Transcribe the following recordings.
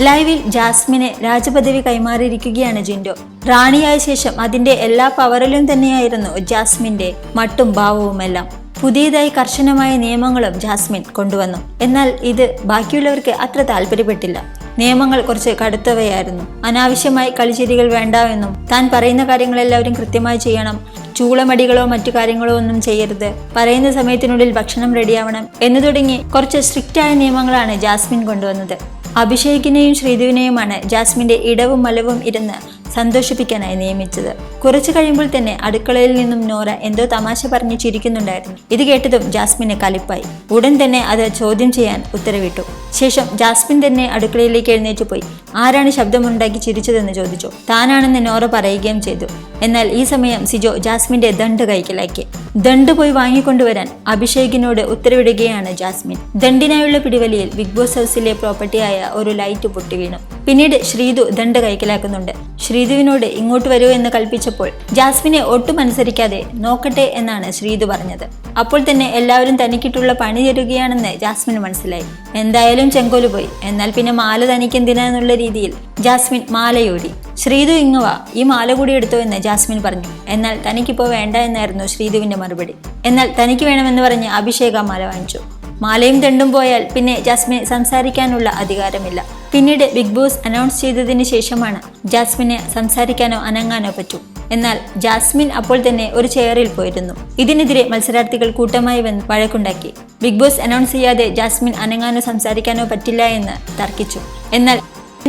ലൈവിൽ ജാസ്മിനെ രാജപദവി കൈമാറിയിരിക്കുകയാണ് ജിൻഡോ. റാണിയായ ശേഷം അതിന്റെ എല്ലാ പവറിലും തന്നെയായിരുന്നു ജാസ്മിന്റെ മട്ടും ഭാവവുമെല്ലാം. പുതിയതായി കർശനമായ നിയമങ്ങളും ജാസ്മിൻ കൊണ്ടുവന്നു. എന്നാൽ ഇത് ബാക്കിയുള്ളവർക്ക് അത്ര താല്പര്യപ്പെട്ടില്ല. നിയമങ്ങൾ കുറച്ച് കടുത്തവയായിരുന്നു. അനാവശ്യമായി കളിച്ചിരികൾ വേണ്ടാവെന്നും താൻ പറയുന്ന കാര്യങ്ങൾ എല്ലാവരും കൃത്യമായി ചെയ്യണം ചൂളമടികളോ മറ്റു കാര്യങ്ങളോ ഒന്നും ചെയ്യരുത് പറയുന്ന സമയത്തിനുള്ളിൽ ഭക്ഷണം റെഡിയാവണം എന്നു തുടങ്ങി കുറച്ച് സ്ട്രിക്റ്റായ നിയമങ്ങളാണ് ജാസ്മിൻ കൊണ്ടുവന്നത്. അഭിഷേകിനെയും ശ്രീധുവിനെയുമാണ് ജാസ്മിന്റെ ഇടവും മലവും ഇരുന്ന് സന്തോഷിപ്പിക്കാനായി നിയമിച്ചത്. കുറച്ചു കഴിയുമ്പോൾ തന്നെ അടുക്കളയിൽ നിന്നും നോറ എന്തോ തമാശ പറഞ്ഞു ചിരിക്കുന്നുണ്ടായിരുന്നു. ഇത് കേട്ടതും ജാസ്മിന് കലിപ്പായി. ഉടൻ തന്നെ അത് ചോദ്യം ചെയ്യാൻ ഉത്തരവിട്ടു. ശേഷം ജാസ്മിൻ തന്നെ അടുക്കളയിലേക്ക് എഴുന്നേറ്റ് പോയി. ആരാണ് ശബ്ദമുണ്ടാക്കി ചിരിച്ചതെന്ന് ചോദിച്ചു. താനാണെന്ന് നോറ പറയുകയും ചെയ്തു. എന്നാൽ ഈ സമയം സിജോ ജാസ്മിന്റെ ദണ്ട് കൈക്കലാക്കി. ദണ്ട് പോയി വാങ്ങിക്കൊണ്ടുവരാൻ അഭിഷേകിനോട് ഉത്തരവിടുകയാണ് ജാസ്മിൻ. ദണ്ടിനായുള്ള പിടിവലിയിൽ ബിഗ് ബോസ് ഹൗസിലെ പ്രോപ്പർട്ടിയായ ഒരു ലൈറ്റ് പൊട്ടി വീണു പിന്നീട് ശ്രീതു ദണ്ട് കൈക്കലാക്കുന്നുണ്ട്. ശ്രീതുവിനോട് ഇങ്ങോട്ട് വരൂ എന്ന് കൽപ്പിച്ചപ്പോൾ ജാസ്മിനെ ഒട്ടും അനുസരിക്കാതെ നോക്കട്ടെ എന്നാണ് ശ്രീതു പറഞ്ഞത്. അപ്പോൾ തന്നെ എല്ലാവരും തനിക്കിട്ടുള്ള പണി തരുകയാണെന്ന് ജാസ്മിന് മനസ്സിലായി. എന്തായാലും ചെങ്കോൽ പോയി. എന്നാൽ പിന്നെ മാല തനിക്ക് എന്തിനാന്നുള്ള രീതിയിൽ ജാസ്മിൻ മാലയോടി. ശ്രീതു ഇങ്ങുവ ഈ മാല കൂടി എടുത്തോ എന്ന് ജാസ്മിൻ പറഞ്ഞു. എന്നാൽ തനിക്കിപ്പോ വേണ്ട എന്നായിരുന്നു ശ്രീതുവിന്റെ മറുപടി. എന്നാൽ തനിക്ക് വേണമെന്ന് പറഞ്ഞ് അഭിഷേക മാല വാങ്ങിച്ചു. മാലയും തെണ്ടും പോയാൽ പിന്നെ ജാസ്മിന് സംസാരിക്കാനുള്ള അധികാരമില്ല. പിന്നീട് ബിഗ് ബോസ് അനൗൺസ് ചെയ്തതിന് ശേഷമാണ് ജാസ്മിന് സംസാരിക്കാനോ അനങ്ങാനോ പറ്റൂ. എന്നാൽ ജാസ്മിൻ അപ്പോൾ തന്നെ ഒരു ചെയറിൽ പോയിരുന്നു. ഇതിനെതിരെ മത്സരാർത്ഥികൾ കൂട്ടമായി വന്ന് വഴക്കുണ്ടാക്കി. ബിഗ് ബോസ് അനൗൺസ് ചെയ്യാതെ ജാസ്മിൻ അനങ്ങാനോ സംസാരിക്കാനോ പറ്റില്ല എന്ന് തർക്കിച്ചു. എന്നാൽ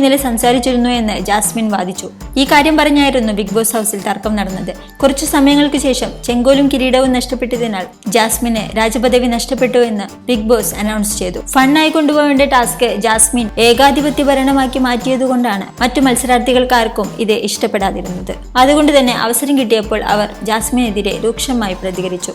ഇന്നലെ സംസാരിച്ചിരുന്നു എന്ന് ജാസ്മിൻ വാദിച്ചു. ഈ കാര്യം പറഞ്ഞായിരുന്നു ബിഗ് ബോസ് ഹൗസിൽ തർക്കം നടന്നത്. കുറച്ചു സമയങ്ങൾക്ക് ശേഷം ചെങ്കോലും കിരീടവും നഷ്ടപ്പെട്ടതിനാൽ ജാസ്മിന് രാജപദവി നഷ്ടപ്പെട്ടു എന്ന് ബിഗ് ബോസ് അനൗൺസ് ചെയ്തു. ഫണ്ണായി കൊണ്ടുപോകേണ്ട ടാസ്ക് ജാസ്മിൻ ഏകാധിപത്യ ഭരണമാക്കി മാറ്റിയതുകൊണ്ടാണ് മറ്റു മത്സരാർത്ഥികൾക്കാർക്കും ഇത് ഇഷ്ടപ്പെടാതിരുന്നത്. അതുകൊണ്ട് തന്നെ അവസരം കിട്ടിയപ്പോൾ അവർ ജാസ്മിനെതിരെ രൂക്ഷമായി പ്രതികരിച്ചു.